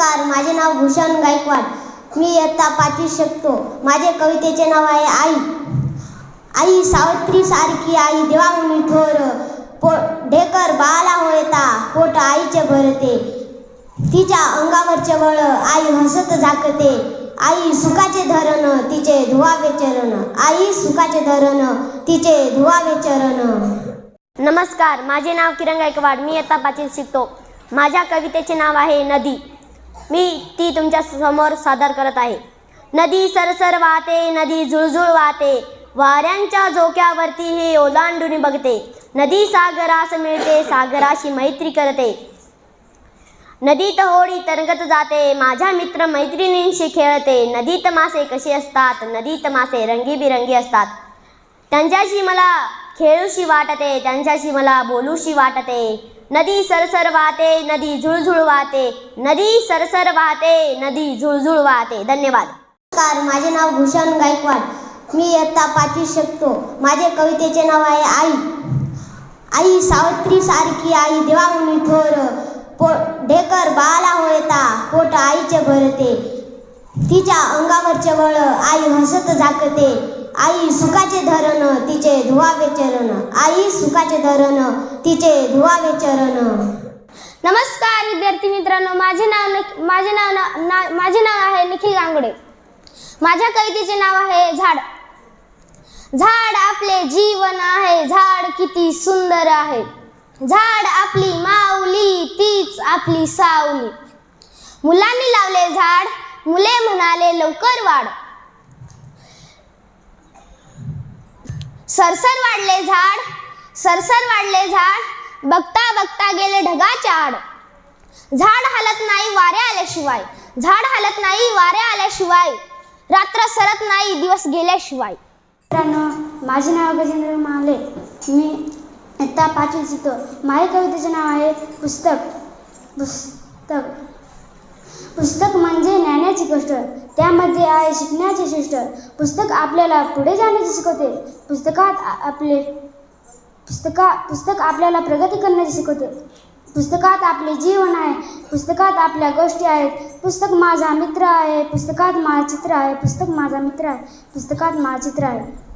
नमस्कार माझे नाव भूषण गायकवाड. मी इयत्ता पाचवी शकतो. माझे कवितेचे नाव आहे आई. आई सावित्री सारखी आई देवामुनी थोर. पो ढेकर बाळाला होता पोट आईचे भरते. तिच्या अंगावरचे वळ आई हसत झाकते. आई सुखाचे धरण तिचे धुवावे चरण. आई सुखाचे धरण तिचे धुवावे चरण. नमस्कार माझे नाव किरण गायकवाड. मी इयत्ता पाचवीत शिकतो. माझ्या कवितेचे नाव आहे नदी. मी ती तुमच्यासमोर सादर करत आहे. नदी सरसर वाहते नदी झुळझुळ वाहते. वाऱ्यांच्या झोक्यावरती हे ओलांडून बघते. नदी सागरास मिळते सागराशी मैत्री करते. नदीत होळी तरंगत जाते माझ्या मित्र मैत्रिणींशी खेळते. नदीत मासे कसे असतात? नदीत मासे रंगीबिरंगी असतात. त्यांच्याशी मला खेळूशी वाटते त्यांच्याशी मला बोलूशी वाटते. नदी सरसर वाहते नदी झुळझुळ वाहते. नदी सरसर वाहते नदी झुळझुळ वाहते. धन्यवाद. नमस्कार माझे नाव भूषण गायकवाड. मी इयत्ता पाचवी शकतो. माझे कवितेचे नाव आहे आई. आई सावत्री सारखी आई देवामुनी थोर. पो ढेकर बाला होता पोट आईचे भरते. तिच्या अंगावरचे बळ आई हसत झाकते. आई सुखाचे धरण तिचे धुवावे चरण. आई सुखाचे धरण तिचे धुवावे चरण. नमस्कार विद्यार्थी मित्रांनो. माझे नाव माझे नाव ना- ना- माझे नाव आहे निखिल गांगुडे. माझ्या कवितेचे नाव आहे झाड. झाड आपले जीवन आहे. झाड किती सुंदर आहे. झाड आपली माऊली तीच आपली सावली. मुलांनी लावले झाड मुले म्हणाले लवकर वाढ. सरसर वाढले झाड सरसर वाढले झाड बघता बघता गेले ढगाच्या आड झाड हालत नाही वारे आल्याशिवाय झाड हालत नाही वारे आल्याशिवाय रात्र सरत नाही दिवस गेल्याशिवाय. मित्रांनो माझे नाव गजेंद्र मावले मी इयत्ता पाचवी शिकतो. माझ्या कवितेचे नाव आहे पुस्तक. पुस्तक. पुस्तक म्हणजे ज्ञानाची आहे शिकण्याचे शिष्ट पुस्तक आपल्याला पुढे जाण्याचे शिकवते. पुस्तकात आपले पुस्तका पुस्तक आपल्याला प्रगती करण्याचे शिकवते. पुस्तकात आपले जीवन आहे. पुस्तकात आपल्या गोष्टी आहेत. पुस्तक माझा मित्र आहे. पुस्तकात माझं चित्र आहे. पुस्तक माझा मित्र आहे. पुस्तकात माझं चित्र आहे.